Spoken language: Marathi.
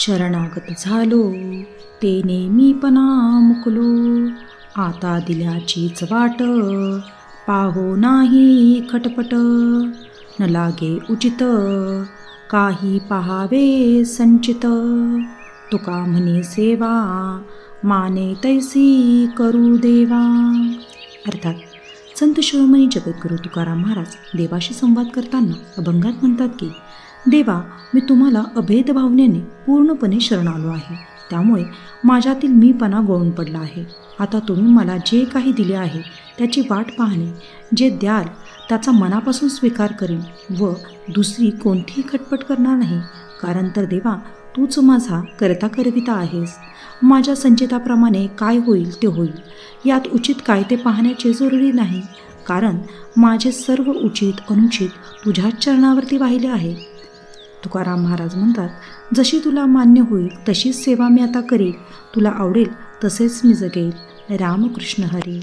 शरणागत झालो. ते नेहमीपणा मुकलो आता दिल्याचीच वाट पाहो नाही खटपट. न लागे उचित काही पहावे संचित. तुका म्हणे सेवा माने तैसी करू देवा. अर्थात संत शिरोमणी जगद्गुरू तुकाराम महाराज देवाशी संवाद करताना अभंगात म्हणतात की देवा मी तुम्हाला अभेद भावनेने पूर्णपणे शरण आलो आहे. त्यामुळे माझ्यातील मीपणा गळून पडला आहे. आता तुम्ही मला जे काही दिले आहे त्याची वाट पाहणे जे द्याल त्याचा मनापासून स्वीकार करीन व दुसरी कोणतीही खटपट करणार नाही. कारण तर देवा तूच माझा करता करविता आहेस. माझ्या संचिताप्रमाणे काय होईल ते होईल. यात उचित काय ते पाहण्याचे जरुरी नाही. कारण माझे सर्व उचित अनुचित तुझ्याच चरणावरती वाहिले आहे. तुकाराम महाराज म्हणतात जशी तुला मान्य होईल तशीच सेवा मी आता करेल. तुला आवडेल तसेच मी जगेल. रामकृष्ण हरी.